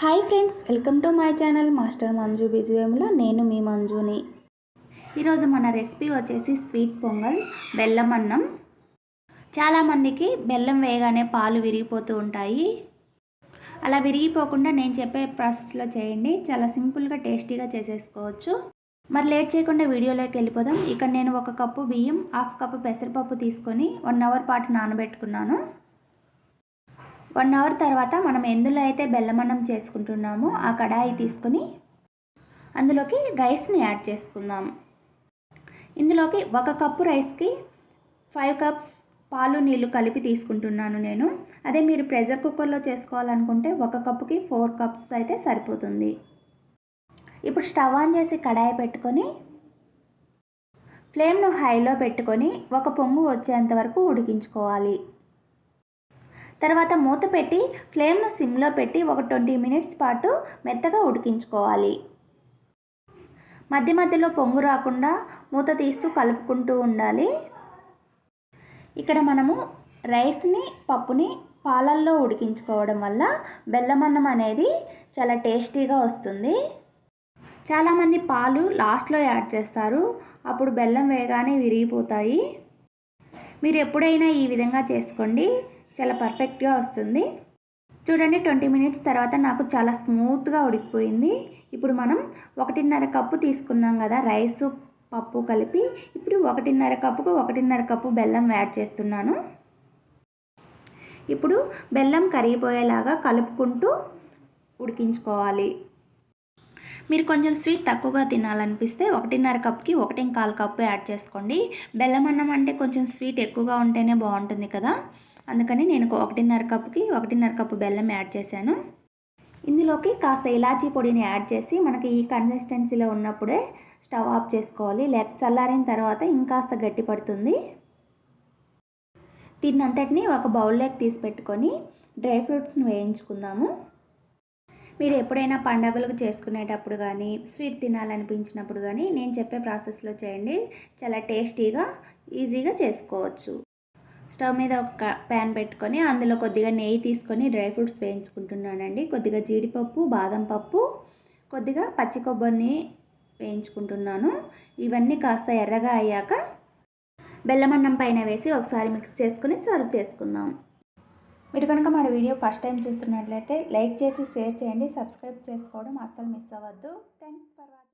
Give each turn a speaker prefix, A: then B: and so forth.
A: Hi friends welcome to my channel master Manju బిజువేములో నేను మీ మంజుని. ఈరోజు మన రెసిపీ వచ్చేసి స్వీట్ పొంగల్ బెల్లం అన్నం. చాలామందికి బెల్లం వేయగానే పాలు విరిగిపోతూ ఉంటాయి. అలా విరిగిపోకుండా నేను చెప్పే ప్రాసెస్లో చేయండి. చాలా సింపుల్గా టేస్టీగా చేసేసుకోవచ్చు. మరి లేట్ చేయకుండా వీడియోలోకి వెళ్ళిపోదాం. ఇక్కడ నేను ఒక కప్పు బియ్యం హాఫ్ కప్పు పెసరపప్పు తీసుకొని వన్ అవర్ పాటు నానబెట్టుకున్నాను. వన్ అవర్ తర్వాత మనం ఎందులో అయితే బెల్లమన్నం చేసుకుంటున్నామో ఆ కడాయి తీసుకొని అందులోకి రైస్ని యాడ్ చేసుకుందాం. ఇందులోకి ఒక కప్పు రైస్కి ఫైవ్ కప్స్ పాలు నీళ్ళు కలిపి తీసుకుంటున్నాను నేను. అదే మీరు ప్రెషర్ కుక్కర్లో చేసుకోవాలనుకుంటే ఒక కప్పుకి ఫోర్ కప్స్ అయితే సరిపోతుంది. ఇప్పుడు స్టవ్ ఆన్ చేసి కడాయి పెట్టుకొని ఫ్లేమ్ను హైలో పెట్టుకొని ఒక పొంగు వచ్చేంత వరకు ఉడికించుకోవాలి. తర్వాత మూత పెట్టి ఫ్లేమ్ను సిమ్లో పెట్టి ఒక ట్వంటీ మినిట్స్ పాటు మెత్తగా ఉడికించుకోవాలి. మధ్య మధ్యలో పొంగు రాకుండా మూత తీస్తూ కలుపుకుంటూ ఉండాలి. ఇక్కడ మనము రైస్ని పప్పుని పాలల్లో ఉడికించుకోవడం వల్ల బెల్లమన్నం అనేది చాలా టేస్టీగా వస్తుంది. చాలామంది పాలు లాస్ట్లో యాడ్ చేస్తారు. అప్పుడు బెల్లం వేయగానే విరిగిపోతాయి. మీరు ఎప్పుడైనా ఈ విధంగా చేసుకోండి. చాలా పర్ఫెక్ట్గా వస్తుంది. చూడండి ట్వంటీ మినిట్స్ తర్వాత నాకు చాలా స్మూత్గా ఉడికిపోయింది. ఇప్పుడు మనం ఒకటిన్నర కప్పు తీసుకున్నాం కదా రైస్ పప్పు కలిపి. ఇప్పుడు ఒకటిన్నర కప్పుకు ఒకటిన్నర కప్పు బెల్లం యాడ్ చేస్తున్నాను. ఇప్పుడు బెల్లం కరిగిపోయేలాగా కలుపుకుంటూ ఉడికించుకోవాలి. మీరు కొంచెం స్వీట్ తక్కువగా తినాలనిపిస్తే ఒకటిన్నర కప్కి ఒకటి కాలు కప్పు యాడ్ చేసుకోండి. బెల్లం అన్నం అంటే కొంచెం స్వీట్ ఎక్కువగా ఉంటేనే బాగుంటుంది కదా. అందుకని నేను ఒకటిన్నర కప్పుకి ఒకటిన్నర కప్పు బెల్లం యాడ్ చేశాను. ఇందులోకి కాస్త ఇలాచీ పొడిని యాడ్ చేసి మనకి ఈ కన్సిస్టెన్సీలో ఉన్నప్పుడే స్టవ్ ఆఫ్ చేసుకోవాలి. లేక చల్లారిన తర్వాత ఇంకాస్త గట్టి పడుతుంది. తిన్నంతటిని ఒక బౌల్లోకి తీసి పెట్టుకొని డ్రై ఫ్రూట్స్ని వేయించుకుందాము. మీరు ఎప్పుడైనా పండగలకు చేసుకునేటప్పుడు కానీ స్వీట్ తినాలనిపించినప్పుడు కానీ నేను చెప్పే ప్రాసెస్లో చేయండి. చాలా టేస్టీగా ఈజీగా చేసుకోవచ్చు. స్టవ్ మీద ఒక ప్యాన్ పెట్టుకొని అందులో కొద్దిగా నెయ్యి తీసుకొని డ్రై ఫ్రూట్స్ వేయించుకుంటున్నానండి. కొద్దిగా జీడిపప్పు బాదం పప్పు కొద్దిగా పచ్చి కొబ్బరిని వేయించుకుంటున్నాను. ఇవన్నీ కాస్త ఎర్రగా అయ్యాక బెల్లమన్నం పైన వేసి ఒకసారి మిక్స్ చేసుకుని సర్వ్ చేసుకుందాం. మీరు కనుక మన వీడియో ఫస్ట్ టైం చూస్తున్నట్లయితే లైక్ చేసి షేర్ చేయండి. సబ్స్క్రైబ్ చేసుకోవడం అస్సలు మిస్ అవ్వద్దు. థ్యాంక్స్ ఫర్ వాచింగ్.